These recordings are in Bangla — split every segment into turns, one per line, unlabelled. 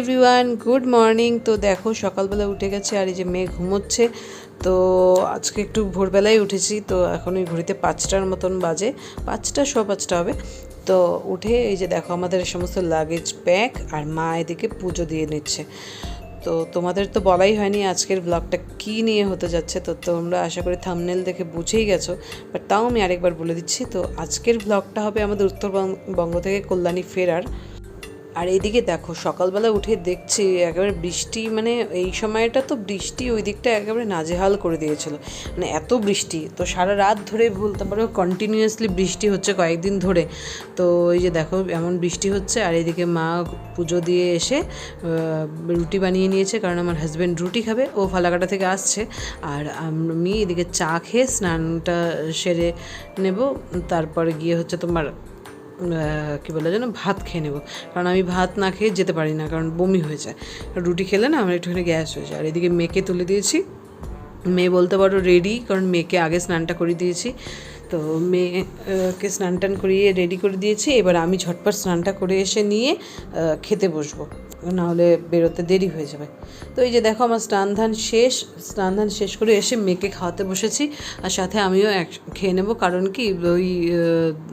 এভরিওয়ান গুড মর্নিং তো দেখো, সকালবেলা উঠে গেছে আর এই যে মেয়ে ঘুমোচ্ছে। তো আজকে একটু ভোরবেলায় উঠেছি, তো এখন ওই ঘড়িতে পাঁচটার মতন বাজে। পাঁচটা শো পাঁচটা হবে। তো উঠে এই যে দেখো, আমাদের সমস্ত লাগেজ প্যাক আর মা এদিকে পুজো দিয়ে নিচ্ছে। তো তোমাদের তো বলাই হয়নি আজকের ব্লগটা কী নিয়ে হতে যাচ্ছে। তো তোমরা আশা করি থামনেল দেখে বুঝেই গেছো বাট তাও আমি আরেকবার বলে দিচ্ছি। তো আজকের ব্লগটা হবে আমাদের উত্তরবঙ্গ থেকে কল্যাণী ফেরার। আর এইদিকে দেখো, সকালবেলা উঠে দেখছি একেবারে বৃষ্টি মানে এই সময়টা তো বৃষ্টি ওই দিকটা একেবারে নাজেহাল করে দিয়েছিল। মানে এত বৃষ্টি, তো সারা রাত ধরে বলতে পারো কন্টিনিউয়াসলি বৃষ্টি হচ্ছে কয়েকদিন ধরে। তো এই যে দেখো, এমন বৃষ্টি হচ্ছে, আর এদিকে মা পুজো দিয়ে এসে রুটি বানিয়ে নিয়েছে, কারণ আমার হাজব্যান্ড রুটি খাবে, ও ফালাকাটা থেকে আসছে। আর আমি এদিকে চা খেয়ে স্নানটা সেরে নেব, তারপরে গিয়ে হচ্ছে তোমার কী বলে যেন, ভাত খেয়ে নেব। কারণ আমি ভাত না খেয়ে যেতে পারি না, কারণ বমি হয়ে যায়। রুটি খেলে না আমার একটুখানি গ্যাস হয়ে যায়। আর এদিকে মেয়েকে তুলে দিয়েছি। মেয়ে বলতে পারো রেডি কারণ মেয়েকে আগে স্নানটা করে দিয়েছি। তো মেয়েকে স্নান টান করিয়ে রেডি করে দিয়েছি। এবার আমি ঝটপট স্নানটা করে এসে নিয়ে খেতে বসবো। নাহলে বেরোতে দেরি হয়ে যাবে। তো এই যে দেখো আমার স্নান ধান শেষ, স্নান ধান শেষ করে এসে মেয়েকে খাওয়াতে বসেছি। আর সাথে আমিও এক, খেয়ে নেব। কারণ কি, ওই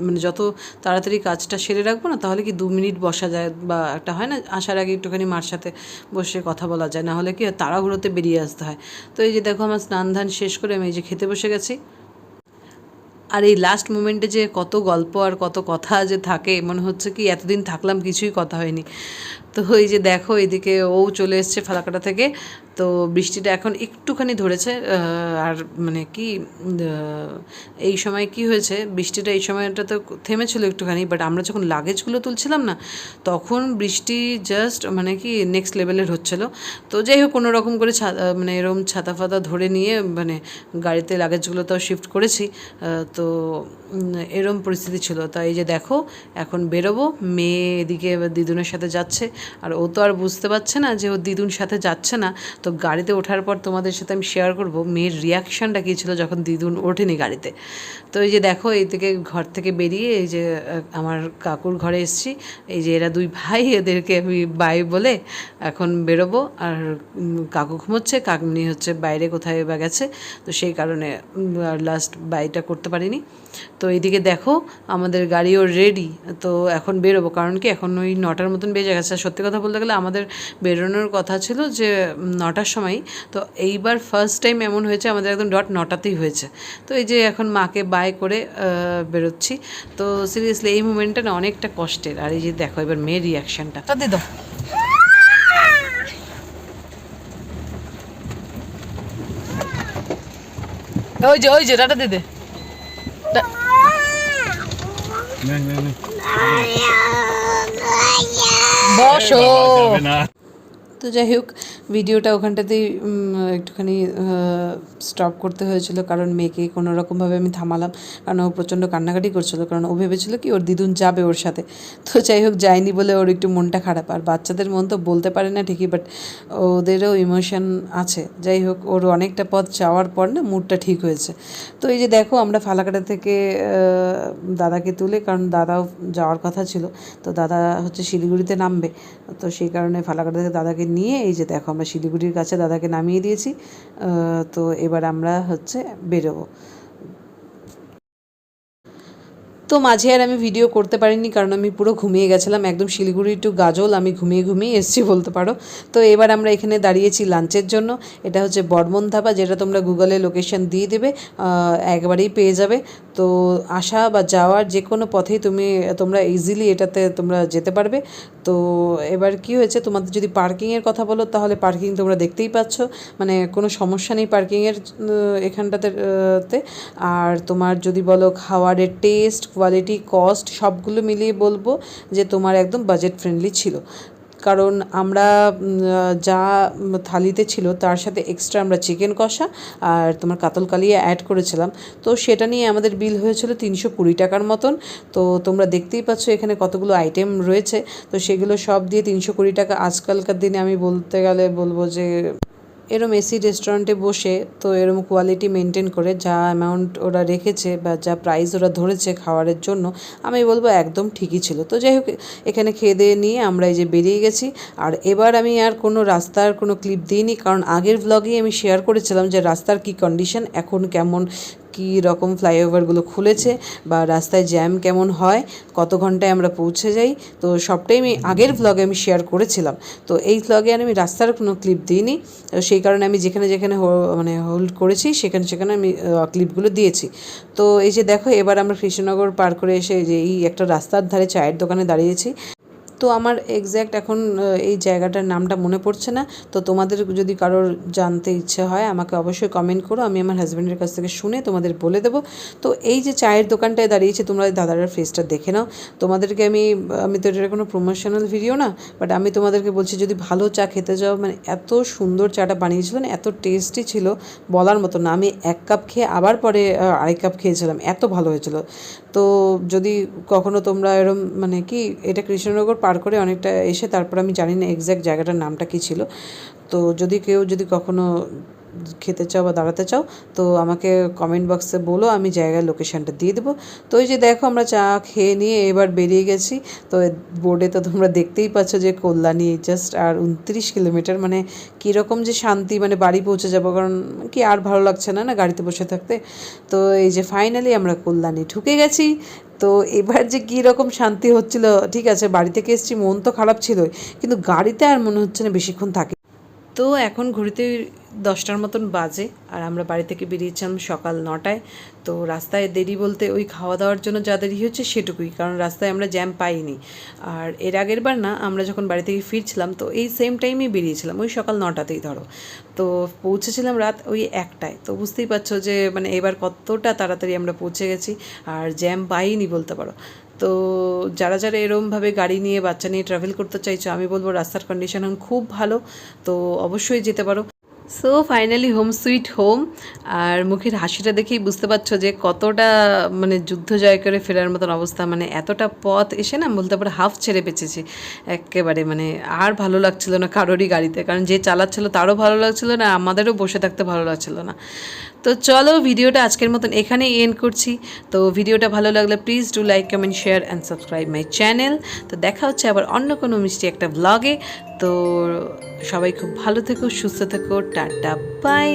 মানে যত তাড়াতাড়ি কাজটা সেরে রাখব না, তাহলে কি দু মিনিট বসা যায় বা একটা হয় না, আসার আগে একটুখানি মার সাথে বসে কথা বলা যায়। নাহলে কি তাড়াহুড়োতে বেরিয়ে আসতে হয়। তো এই যে দেখো আমার স্নান ধান শেষ করে আমি এই যে খেতে বসে গেছি। আর এই লাস্ট মোমেন্টে যে কত গল্প আর কত কথা যে থাকে, মনে হচ্ছে কি এতদিন থাকলাম, কিছুই কথা হয়নি। তো এই যে দেখো এদিকে ও চলে এসছে ফালাকাটা থেকে। তো বৃষ্টিটা এখন একটুখানি ধরেছে আর মানে কি এই সময় কি হয়েছে বৃষ্টিটা এই সময়টা তো থেমেছিল একটুখানি বাট আমরা যখন লাগেজগুলো তুলছিলাম না তখন বৃষ্টি জাস্ট মানে কি নেক্সট লেভেলের হচ্ছিল। তো যাই হোক কোনো রকম করে ছা- আহ, মানে এরকম ছাতা ফাতা ধরে নিয়ে মানে গাড়িতে লাগেজগুলো তো শিফট করেছি তো এরম পরিস্থিতি ছিল। তাই যে দেখো এখন বেরোবো মেয়ে এদিকে দিদুনের সাথে যাচ্ছে আর ও তো আর বুঝতে পারছে না যে ও দিদুন সাথে যাচ্ছে না। তো গাড়িতে ওঠার পর তোমাদের সাথে আমি শেয়ার করব। মেয়ের রিয়াকশানটা কী ছিল যখন দিদুন ওঠেনি গাড়িতে? তো এই যে দেখো, এই থেকে ঘর থেকে বেরিয়ে এই যে আমার কাকুর ঘরে এসেছি। এই যে এরা দুই ভাই, এদেরকে আমি বাই বলে এখন বেরোবো। আর কাকু ঘুমোচ্ছে কাকনি হচ্ছে বাইরে কোথায় বা গেছে। তো সেই কারণে লাস্ট বাইটা করতে পারিনি। তো এইদিকে দেখো, আমাদের গাড়িও রেডি তো এখন বেরোবো। কারণ কি, এখন ওই নটার মতন বেজে গেছে। আর সত্যি কথা বলতে গেলে আমাদের বেরোনোর কথা ছিল যে নটার সময় তো এইবার ফার্স্ট টাইম এমন হয়েছে আমাদের একদম ডট নটাতেই হয়েছে। তো এই যে এখন মাকে বাই করে বেরোচ্ছি। তো সিরিয়াসলি এই মুমেন্টটা না অনেকটা কষ্টের। আর এই যে দেখো এবার মেয়ের রিয়াকশানটা তা দে দাও। ওই যে ওই যে টাটা দে দে টা-
না না না।
বসো। তো যাই হোক, ভিডিওটা ওখানটাতেই একটুখানি স্টপ করতে হয়েছিল। কারণ মেয়েকে কোনো রকমভাবে আমি থামালাম। কারণ ও প্রচণ্ড কান্নাকাটি করছিল। কারণ ও ভেবেছিল কি, ওর দিদুন যাবে ওর সাথে। তো যাই হোক, যায়নি বলে ওর একটু মনটা খারাপ। আর বাচ্চাদের মন তো বলতে পারে না ঠিকই বাট ওদেরও ইমোশন আছে। যাই হোক, ওর অনেকটা পথ যাওয়ার পর না মুডটা ঠিক হয়েছে। তো এই যে দেখো, আমরা ফালাকাটা থেকে দাদাকে তুলে, কারণ দাদাও যাওয়ার কথা ছিল। তো দাদা হচ্ছে শিলিগুড়িতে নামবে। তো সেই কারণে ফালাকাটা থেকে দাদাকে নিয়ে এই যে দেখো আমরা শিলিগুড়ির কাছে দাদাকে নামিয়ে দিয়েছি তো এবার আমরা হচ্ছে বেরোবো। তো মাঝে আর আমি ভিডিও করতে পারিনি, কারণ আমি পুরো ঘুমিয়ে গেছিলাম। একদম শিলিগুড়ি টু গাজল, আমি ঘুমিয়ে ঘুমিয়ে এসেছি বলতে পারো। তো এবার আমরা এখানে দাঁড়িয়েছি লাঞ্চের জন্য। এটা হচ্ছে বর্মন ধাবা, যেটা তোমরা গুগলে লোকেশন দিয়ে দেবে একবারেই পেয়ে যাবে। তো আসা বা যাওয়ার যে কোনো পথেই তুমি, তোমরা ইজিলি এটাতে তোমরা যেতে পারবে। তো এবার কি হয়েছে, তোমাদের যদি পার্কিংয়ের কথা বলো, তাহলে পার্কিং তোমরা দেখতেই পাচ্ছ। মানে কোনো সমস্যা নেই পার্কিংয়ের এখানটাতে আর তোমার যদি বলো খাওয়ারের টেস্ট কোয়ালিটি কস্ট সবগুলো মিলিয়ে বলব যে তোমার একদম বাজেট ফ্রেন্ডলি ছিল। কারণ আমরা যা থালিতে ছিল তার সাথে এক্সট্রা আমরা চিকেন কষা আর তোমার কাতল কালিয়া অ্যাড করেছিলাম। তো সেটা নিয়ে আমাদের বিল হয়েছিল তিনশো কুড়ি টাকার মতন। তো তোমরা দেখতেই পাচ্ছ এখানে কতগুলো আইটেম রয়েছে। তো সেগুলো সব দিয়ে তিনশো কুড়ি টাকা। আজকালকার দিনে আমি বলতে গেলে বলব যে এরম এসি রেস্টুরেন্টে বসে তো এরম কোয়ালিটি মেনটেন করে যা অ্যামাউন্ট ওরা রেখেছে বা যা প্রাইস ওরা ধরেছে খাওয়ারের জন্য, আমি বলব একদম ঠিকই ছিল। তো যাই হোক, এখানে খেয়ে দিয়ে নিয়ে আমরা এই যে বেরিয়ে গেছি। আর এবার আমি আর কোনো রাস্তার কোনো ক্লিপ দিইনি, কারণ আগের ব্লগেই আমি শেয়ার করেছিলাম যে রাস্তার কি কন্ডিশন এখন কেমন কী রকম ফ্লাইওভারগুলো খুলেছে বা রাস্তায় জ্যাম কেমন হয়, কত ঘন্টায় আমরা পৌঁছে যাই, তো সবটাই আমি আগের ভ্লগে আমি শেয়ার করেছিলাম। তো এই ভ্লগে আর আমি রাস্তার কোনো ক্লিপ দিইনি, তো সেই কারণে আমি যেখানে যেখানে মানে হোল্ড করেছি, সেখানে সেখানে আমি ক্লিপগুলো দিয়েছি। তো এই যে দেখো, এবার আমরা কৃষ্ণনগর পার করে এসে যে এই একটা রাস্তার ধারে চায়ের দোকানে দাঁড়িয়েছি। তো আমার এক্স্যাক্ট এখন এই জায়গাটার নামটা মনে পড়ছে না। তো তোমাদের যদি কারোর জানতে ইচ্ছে হয়, আমাকে অবশ্যই কমেন্ট করো। আমি আমার হাজব্যান্ডের কাছ থেকে শুনে তোমাদের বলে দেবো। তো এই যে চায়ের দোকানটায় দাঁড়িয়েছে, তোমরা এই দাদাটার ফেসটা দেখে নাও। তোমাদেরকে আমি আমি তো এটা কোনো প্রমোশনাল ভিডিও না বাট আমি তোমাদেরকে বলছি, যদি ভালো চা খেতে যাও মানে এত সুন্দর চাটা বানিয়েছিল না, এত টেস্টি ছিল, বলার মতো না। আমি এক কাপ খেয়ে আবার পরে আরেক কাপ খেয়েছিলাম। এত ভালো হয়েছিল। তো যদি কখনো তোমরা এরম মানে কি, এটা কৃষ্ণনগর পার করে অনেকটা এসে তারপর আমি জানি না এক্স্যাক্ট জায়গাটার নামটা কী ছিল। তো যদি কেউ যদি কখনো খেতে চাও বা দাঁড়াতে চাও, তো আমাকে কমেন্ট বক্সে বলো, আমি জায়গার লোকেশানটা দিয়ে দেবো। তো এই যে দেখো আমরা চা খেয়ে নিয়ে এবার বেরিয়ে গেছি। তো বোর্ডে তো তোমরা দেখতেই পাচ্ছ যে কল্যাণী জাস্ট আর উনত্রিশ কিলোমিটার মানে কীরকম যে শান্তি মানে বাড়ি পৌঁছে যাব। কারণ কি আর ভালো লাগছে না না গাড়িতে বসে থাকতে? তো এই যে ফাইনালি আমরা কল্যাণী ঢুকে গেছি। তো এবার যে কী রকম শান্তি হচ্ছিল, ঠিক আছে বাড়ি থেকে এসেছি, মন তো খারাপ ছিলই, কিন্তু গাড়িতে আর মনে হচ্ছে না বেশিক্ষণ থাকি। তো এখন ঘড়িতে দশটার মতন বাজে আর আমরা বাড়ি থেকে বেরিয়েছিলাম সকাল নটায়। তো রাস্তায় দেরি বলতে ওই খাওয়া দাওয়ার জন্য যা দেরি হচ্ছে সেটুকুই, কারণ রাস্তায় আমরা জ্যাম পাইনি। আর এর আগের বার না, আমরা যখন বাড়ি থেকে ফিরছিলাম, তো এই সেম টাইমেই বেরিয়েছিলাম, ওই সকাল নটাতেই ধরো। তো পৌঁছেছিলাম রাত ওই একটায়। তো বুঝতেই পারছ যে মানে এবার কতটা তাড়াতাড়ি আমরা পৌঁছে গেছি, আর জ্যাম পাইনি বলতে পারো। তো যারা যারা এরমভাবে গাড়ি নিয়ে বাচ্চা নিয়ে ট্রাভেল করতে চাইছো, আমি বলব রাস্তার কন্ডিশন খুব ভালো, তো অবশ্যই যেতে পারো। So finally home sweet home আর মুখের হাসিটা দেখেই বুঝতে পারছ যে কতটা মানে যুদ্ধ জয় করে ফেরার মতন অবস্থা মানে এতটা পথ এসে না বলতে পারো হাফ ছেড়ে বেঁচেছি। একেবারে মানে আর ভালো লাগছিল না কারোরই গাড়িতে, কারণ যে চালাচ্ছিল তারও ভালো লাগছিল না, আমাদেরও বসে থাকতে ভালো লাগছিল না। তো চলো ভিডিওটা আজকের মতন এখানেই এন্ড করছি। তো ভিডিওটা ভালো লাগলে please do like comment share and subscribe my channel তো দেখা হচ্ছে আবার অন্য কোনো মিষ্টি একটা ব্লগে তো সবাই খুব ভালো থেকো, সুস্থ থেকো, টাটা বাই